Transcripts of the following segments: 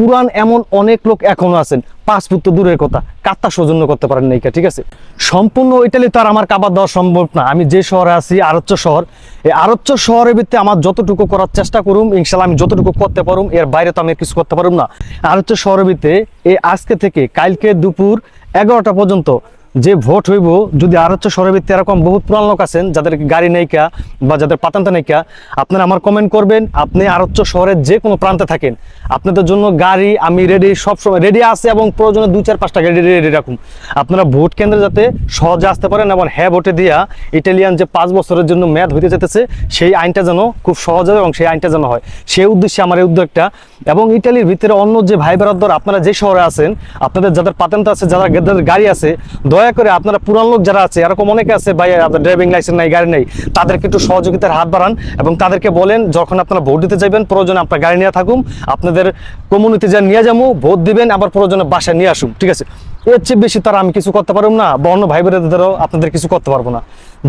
পুরান এমন অনেক লোক এখনও আছেন। পাসপোর্ট তো দূরের কথা। কাত্তা সৌজন্য করতে পারেন না নাই ঠিক আছে? সম্পূর্ণ ইটালি তো আর আমার কাবার দেওয়া সম্ভব না। আমি যে শহরে আছি আরচ্য শহর, এই আরচ্য শহরের ভিত্তি আমার যতটুকু করার চেষ্টা করুম ইনশাল্লাহ আমি যতটুকু করতে পারুম, এর বাইরে তো আমি কিছু করতে পারুম না। আরচ্য শহরের ভিত্তি এই আজকে থেকে কালকে দুপুর এগারোটা পর্যন্ত যে ভোট হইব, যদি আর হচ্ছে সরবিত্তে এরকম বহুত পুরান লোক আছেন, যাদের গাড়ি নেইকা বা যাদের পাতান্তা নেইকা আপনারা আমার কমেন্ট করবেন, আপনি আর হচ্ছে শহরের যে কোনো প্রান্তে থাকেন, আপনাদের জন্য গাড়ি, আমি রেডি সবসময় রেডি আছে এবং প্রয়োজনে দুই চার পাঁচটা গাড়ি রেডি রাখুন। আপনারা ভোট কেন্দ্রে যাতে সহজে আসতে পারেন এবং হ্যাঁ ভোটে দিয়া ইটালিয়ান যে পাঁচ বছরের জন্য মেয়াদ হইতে যেতেছে সেই আইনটা যেন খুব সহজ হয় এবং সেই আইনটা যেন হয়। সেই উদ্দেশ্যে আমার এই উদ্যোগটা। এবং ইটালির ভিতরে অন্য যে ভাই বেরাদ্দর আপনারা যে শহরে আছেন, আপনাদের যাদের পাতেন্ট আছে যাদের গাড়ি আছে দয়া করে আপনারা পুরান লোক যারা আছে, এরকম অনেকে আছে ভাই, আপনার ড্রাইভিং লাইসেন্স নাই, গাড়ি নেই, তাদেরকে একটু সহযোগিতার হাত বাড়ান এবং তাদেরকে বলেন, যখন আপনারা ভোট দিতে যাবেন, প্রয়োজনে আপনার গাড়ি নিয়ে থাকুন, আপনাদের কমিউনিটি যা নিয়ে যাব, ভোট দিবেন, আবার প্রয়োজনে বাসায় নিয়ে আসুন, ঠিক আছে? এর চেয়ে বেশি তারা আমি কিছু করতে পারব না বা অন্য ভাই বোনেদেরও আপনাদের কিছু করতে পারব না।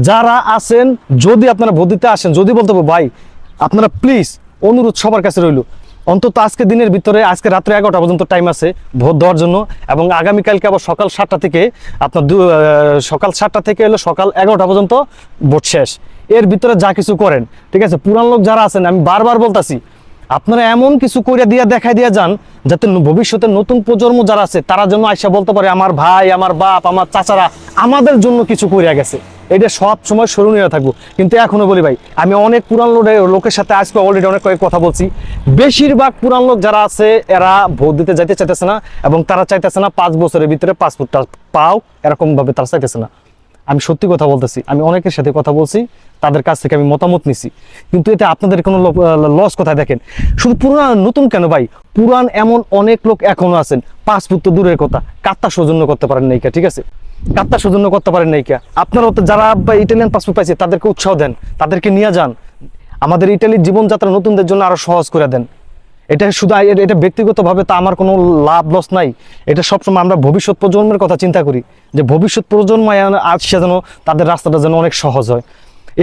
যারা আছেন, যদি আপনারা ভোট দিতে আসেন, যদি বলতে ভাই, আপনারা প্লিজ অনুরোধ সবার কাছে রইল অন্তত আজকে দিনের ভিতরে, আজকে রাত্রে এগারোটা পর্যন্ত টাইম আছে ভোট দেওয়ার জন্য এবং আগামীকালকে আবার সকাল সাতটা থেকে আপনার দু- সকাল সাতটা থেকে এলো সকাল এগারোটা পর্যন্ত ভোট শেষ। এর ভিতরে যা কিছু করেন, ঠিক আছে? পুরান লোক যারা আছেন, আমি বারবার বলতাছি, আপনারা এমন কিছু কইরা দিয়া, দেখাই দিয়া যান যাতে ভবিষ্যতে নতুন প্রজন্ম যারা আছে, তারা যেন আইসা বলতে পারে, আমার ভাই, আমার বাপ, আমার চাচারা আমাদের জন্য কিছু করিয়া গেছে। এটা সব সময় স্মরণীয় থাকব। কিন্তু এখনও বলি ভাই, আমি অনেক পুরান লোকের সাথে আজকে অলরেডি অনেক কয়েক কথা বলছি। বেশিরভাগ পুরান লোক যারা আছে, এরা ভোট দিতে যাইতে চাইতেছে না এবং তারা চাইতেছে না পাঁচ বছরের ভিতরে পাসপোর্টটা পাও এরকম ভাবে তারা চাইতেছে না। আমি সত্যি কথা বলতেছি, আমি অনেকের সাথে কথা বলছি, তাদের কাছ থেকে আমি মতামত নিছি। কিন্তু এতে আপনাদের কোনো লস কোথায় দেখেন? শুধু পুরান, নতুন কেন ভাই? পুরান এমন অনেক লোক এখনও আছেন, পাসপোর্ট তো দূরের কথা কাত্তা সৌজন্য করতে পারেন নাইকা ঠিক আছে? কাত্তা সৌজন্য করতে পারেন নাইকা আপনারা যারা ইটালিয়ান পাসপোর্ট পাইছে, তাদেরকে উৎসাহ দেন, তাদেরকে নিয়ে যান। আমাদের ইটালির জীবনযাত্রা নতুনদের জন্য আরও সহজ করে দেন। এটা শুধু এটা ব্যক্তিগতভাবে তা আমার কোনো লাভ, লস নাই। এটা সবসময় আমরা ভবিষ্যৎ প্রজন্মের কথা চিন্তা করি, যে ভবিষ্যৎ প্রজন্ম আজ সে যেন তাদের রাস্তাটা যেন অনেক সহজ হয়।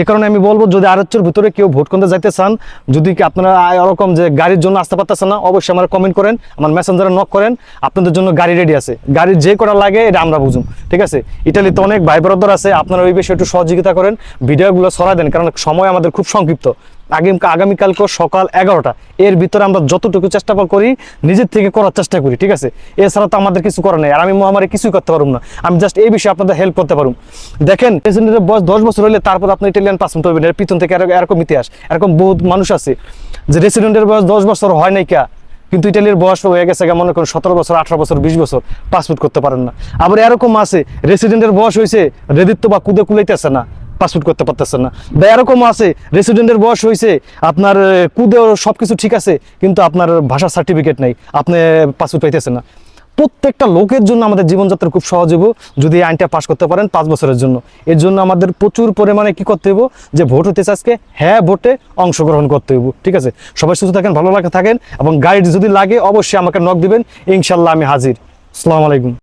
এই কারণে আমি বলব, যদি আরচ্চুর ভিতরে কেউ ভোট করতে যাইতে চান, যদি কি আপনারা এরকম যে গাড়ির জন্য আসতে পারতেছেন না, অবশ্যই আমার কমেন্ট করেন, আমার মেসেঞ্জারে নক করেন, আপনাদের জন্য গাড়ি রেডি আছে। গাড়ি যে করা লাগে, এটা আমরা বুঝুম, ঠিক আছে? ইটালিতে অনেক ভাই ব্রাদার আছে, আপনারা ওই বিষয়ে একটু সহযোগিতা করেন, ভিডিওগুলো সরাই দেন, কারণ সময় আমাদের খুব সংক্ষিপ্ত। আগামী আগামীকালকে সকাল এগারোটা। এর ভিতরে আমরা যতটুকু চেষ্টা করি, নিজের থেকে করার চেষ্টা করি, ঠিক আছে? এছাড়া তো আমাদের কিছু করার নেই। আর আমি মহামারী কিছুই করতে পারব না। আমি জাস্ট এই বিষয়ে আপনাদের হেল্প করতে পারুম। দেখেন প্রেসিডেন্টের বয়স দশ বছর হলে তারপর আপনি ইটালিয়ান পাসপোর্ট হবেন এর পিছন থেকে এরকম- ইতিহাস। এরকম বহুত মানুষ আছে যে রেসিডেন্টের বয়স দশ বছর হয় নাই কা। কিন্তু ইটালির বয়স হয়ে গেছে মনে করুন, সতেরো বছর, আঠারো বছর, বিশ বছর পাসপোর্ট করতে পারেন না। আবার এরকম আছে রেসিডেন্টের বয়স হয়েছে রেদিত্ব বা কুদে কুলাইতেছে না। পাসপোর্ট করতে পারতেছেন না। বা এরকম আছে রেসিডেন্টের বয়স হয়েছে আপনার কুদেও সব কিছু ঠিক আছে, কিন্তু আপনার ভাষার সার্টিফিকেট নেই, আপনি পাসপোর্ট পাইতেছেন না। প্রত্যেকটা লোকের জন্য আমাদের জীবনযাত্রা খুব সহজ হব যদি এই আইনটা পাশ করতে পারেন পাঁচ বছরের জন্য। এর জন্য আমাদের প্রচুর পরিমাণে কি করতে হব যে ভোট হতেছে আজকে হ্যাঁ ভোটে অংশগ্রহণ করতে হব ঠিক আছে? সবাই সুস্থ থাকেন, ভালো লাগে থাকেন এবং গাইড যদি লাগে, অবশ্যই আমাকে নক দিবেন, ইনশাল্লাহ আমি হাজির। আসসালামু আলাইকুম।